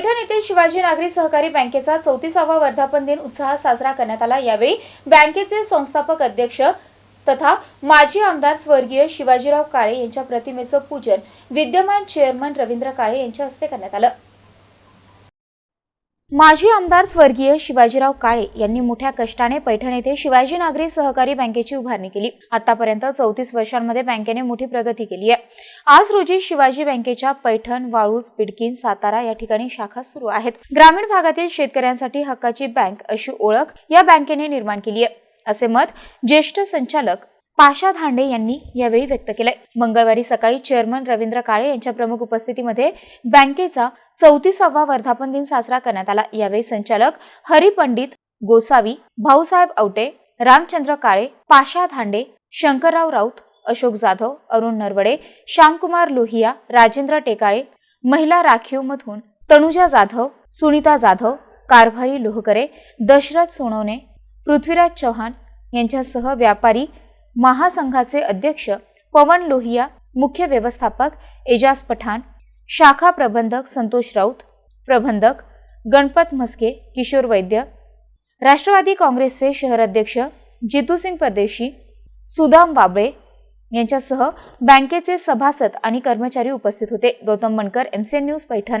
पैठण येथे शिवाजी नागरी सहकारी बँकेचा चौतीसावा वर्धापन दिन उत्साहात साजरा करण्यात आला. यावेळी बँकेचे संस्थापक अध्यक्ष तथा माजी आमदार स्वर्गीय शिवाजीराव काळे यांच्या प्रतिमेचं पूजन विद्यमान चेअरमन रवींद्र काळे यांच्या हस्ते करण्यात आलं. माजी आमदार स्वर्गीय शिवाजीराव काळे यांनी मोठ्या कष्टाने पैठण येथे शिवाजी नागरी सहकारी बँकेची उभारणी केली. आतापर्यंत चौतीस वर्षांमध्ये बँकेने मोठी प्रगती केली आहे. आज रोजी शिवाजी बँकेच्या पैठण वाळूज बिडकीन सातारा या ठिकाणी शाखा सुरू आहेत. ग्रामीण भागातील शेतकऱ्यांसाठी हक्काची बँक अशी ओळख या बँकेने निर्माण केली आहे. असे मत ज्येष्ठ संचालक पाशा धांडे यांनी यावेळी व्यक्त केलंय. मंगळवारी सकाळी चेअरमन रवींद्र काळे यांच्या प्रमुख उपस्थितीमध्ये बँकेचा चौतीसावा वर्धापन दिन साजरा करण्यात आला. यावेळी संचालक हरिपंडित गोसावी भाऊसाहेब औटे रामचंद्र काळे पाशा धांडे शंकरराव राऊत अशोक जाधव अरुण नरवडे श्यामकुमार लोहिया राजेंद्र टेकाळे महिला राखीव मधून तनुजा जाधव सुनीता जाधव कारभारी लोहकरे दशरथ सोनवणे पृथ्वीराज चव्हाण यांच्यासह व्यापारी महासंघाचे अध्यक्ष पवन लोहिया मुख्य व्यवस्थापक एजाज पठाण शाखा प्रबंधक संतोष राऊत प्रबंधक गणपत म्हस्के किशोर वैद्य राष्ट्रवादी काँग्रेसचे शहर अध्यक्ष जितूसिंग परदेशी सुदाम बाबळे यांच्यासह बँकेचे सभासद आणि कर्मचारी उपस्थित होते. Gautam Mankar M C N news Paithan.